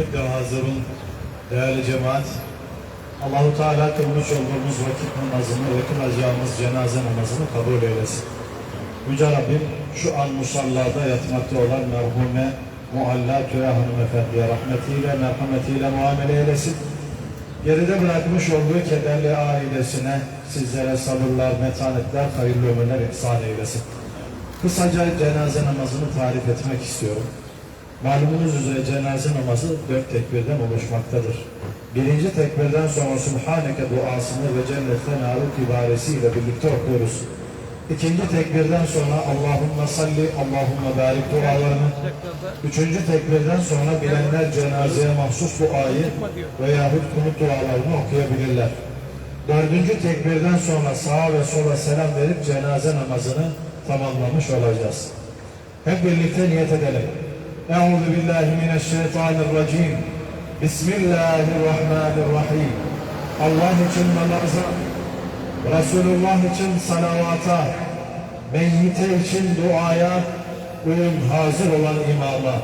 Kıymetli hazırın, değerli cemaat, Allahu Teala kılmış olduğumuz vakit namazını ve kılacağımız cenaze namazını kabul eylesin. Yüce Rabbim şu an musallada yatmakta olan merhume Mualla Tüya hanımefendiye rahmetiyle, merhametiyle muamele eylesin. Geride bırakmış olduğu kederli ailesine sizlere sabırlar, metanetler, hayırlı ömürler ihsan eylesin. Kısaca cenaze namazını tarif etmek istiyorum. Malumunuz üzere cenaze namazı dört tekbirden oluşmaktadır. Birinci tekbirden sonra Subhaneke duasını ve cennetten aruk ibaresiyle birlikte okuyoruz. İkinci tekbirden sonra Allahümme salli, Allahümme barik dualarını, üçüncü tekbirden sonra bilenler cenazeye mahsus bu ayet veyahut kunut dualarını okuyabilirler. Dördüncü tekbirden sonra sağa ve sola selam verip cenaze namazını tamamlamış olacağız. Hep birlikte niyet edelim. Euzu billahi mineşşeytanirracim. Bismillahirrahmanirrahim. Allah için namaza, Resulullah için salavata, meyyite için duaya, ölüm hazır olan imama,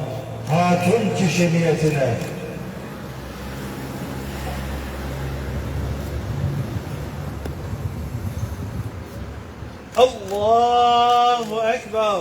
hatun kişi niyetine, Allahu Ekber.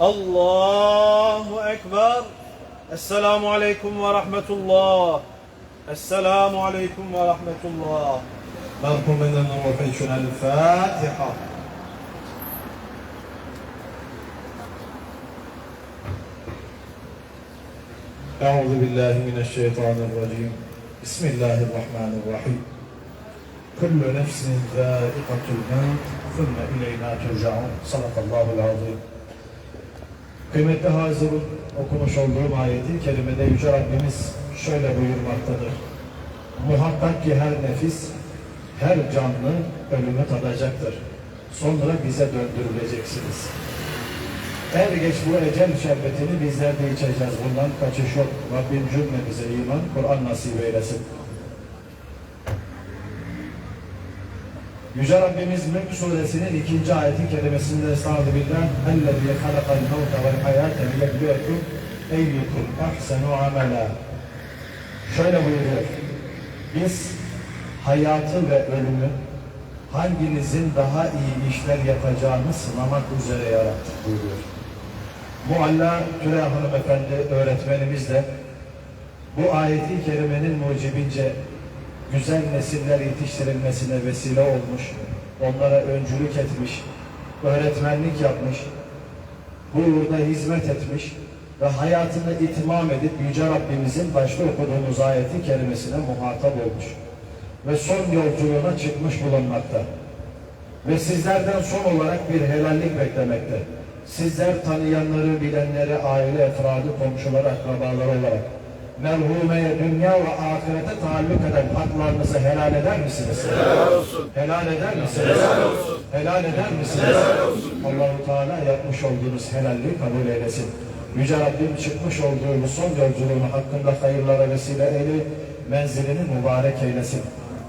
Allahu Ekber. Esselamu Aleyküm ve Rahmetullah. Esselamu Aleyküm ve Rahmetullah. merhumenin ruhu için El Fatiha. أعوذ بالله من الشيطان الرجيم بسم الله الرحمن الرحيم كل نفس ذائقة الموت ثم إلينا ترجعون صدق الله العظيم Kıymetli hazırın okumuş olduğum ayeti kerimede Yüce Rabbimiz şöyle buyurmaktadır. Muhakkak ki her nefis, her canlı ölümü tadacaktır. Sonra bize döndürüleceksiniz. Er geç bu ecel şerbetini bizler de içeceğiz. Bundan kaçış yok. Rabbim cümlemize iman, Kur'an nasip eylesin. Yüce Rabbimiz Mülk Suresinin ikinci ayeti kerimesinde estağfirullah billah اَلَّذِي خَلَقَ الْمَوْتَ وَالْحَيَاةَ لِيَبْلُوَكُمْ اَيُّكُمْ اَحْسَنُ عَمَلًا Şöyle buyuruyor. Biz hayatı ve ölümü hanginizin daha iyi işler yapacağını sınamak üzere yarattık buyuruyor. Mualla Tülay Hanımefendi öğretmenimiz de bu ayeti kerimenin mucibince güzel nesiller yetiştirilmesine vesile olmuş, onlara öncülük etmiş, öğretmenlik yapmış, bu yurda hizmet etmiş ve hayatını itimam edip Yüce Rabbimizin başta okuduğumuz ayeti kerimesine muhatap olmuş ve son yolculuğuna çıkmış bulunmakta. Ve sizlerden son olarak bir helallik beklemekte. Sizler tanıyanları, bilenleri, aile efradı, komşuları, akrabaları olarak merhumeye, dünya ve ahirete taalluk eden haklarınızı helal eder misiniz? Helal olsun. Helal eder misiniz? Helal olsun. Helal eder misiniz? Helal olsun. Allahu Teala yapmış olduğunuz helalliği kabul eylesin. Yüce Rabbim çıkmış olduğu bu son yolculuğunu hakkında hayırlara vesile eyle, menzilini mübarek eylesin.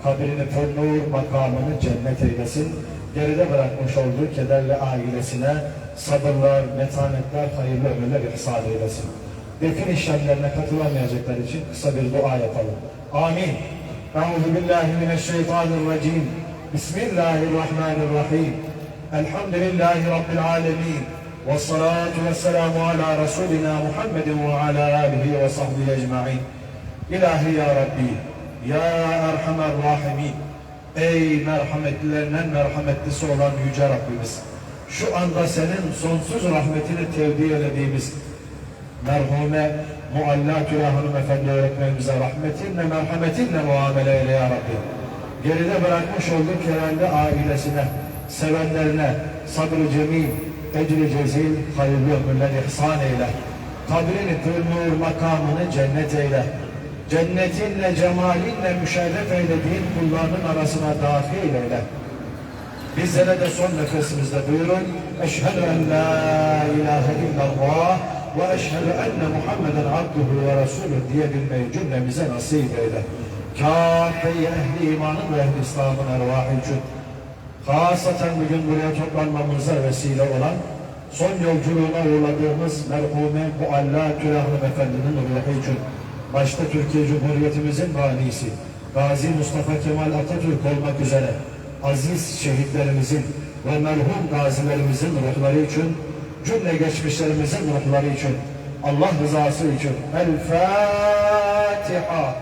Kabrini pür makamını cennet eylesin. Geride bırakmış olduğu kederli ailesine sabırlar, metanetler, hayırlı ömürler ihsan eylesin defin işlemlerine katılamayacaklar için kısa bir dua yapalım. Amin. Euzu billahi mineşşeytanirracim. Bismillahirrahmanirrahim. Elhamdülillahi rabbil alamin. Ve salatu ve selamu ala Resulina Muhammedin ve ala alihi ve sahbihi ecma'in. İlahi ya Rabbi, ya Erhamer Rahimin. Ey merhametlilerin en merhametlisi olan Yüce Rabbimiz. Şu anda senin sonsuz rahmetini tevdi eylediğimiz merhume Mualla Tülay hanımefendi öğretmenimize rahmetinle, merhametinle muamele eyle ya Rabbi. Geride bırakmış olduğu herhalde ailesine, sevenlerine sabır-ı cemil, ecri cezil, hayırlı ömürler ihsan eyle. Kabrini kıl nur makamını cennet eyle. Cennetinle, cemalinle müşerref eylediğin kullarının arasına dahil eyle. Bizlere de son nefesimizde buyurun. Eşhedü en la ilahe illallah ve eşhedü enne Muhammeden abduhu ve resulü diyebilmeyi cümlemize nasip eyle. Kâfe-i ehli imanın ve ehli İslam'ın ervahı için hasaten bugün buraya toplanmamıza vesile olan son yolculuğuna uğurladığımız merhume Mualla Tülahlı Efendi'nin ruhu için başta Türkiye Cumhuriyetimizin banisi Gazi Mustafa Kemal Atatürk olmak üzere aziz şehitlerimizin ve merhum gazilerimizin ruhları için cümle geçmişlerimizin ruhları için Allah rızası için El Fatiha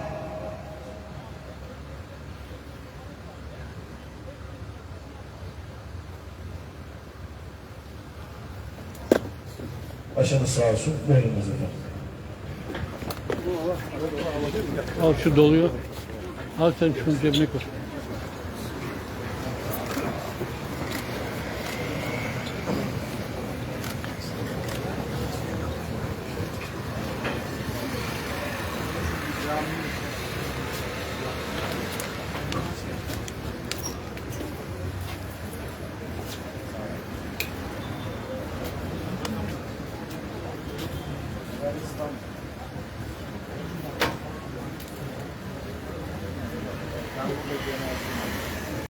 Başınız sağ olsun. Buyurunuz efendim. Al şu doluyor. Al sen şunu cebine koy.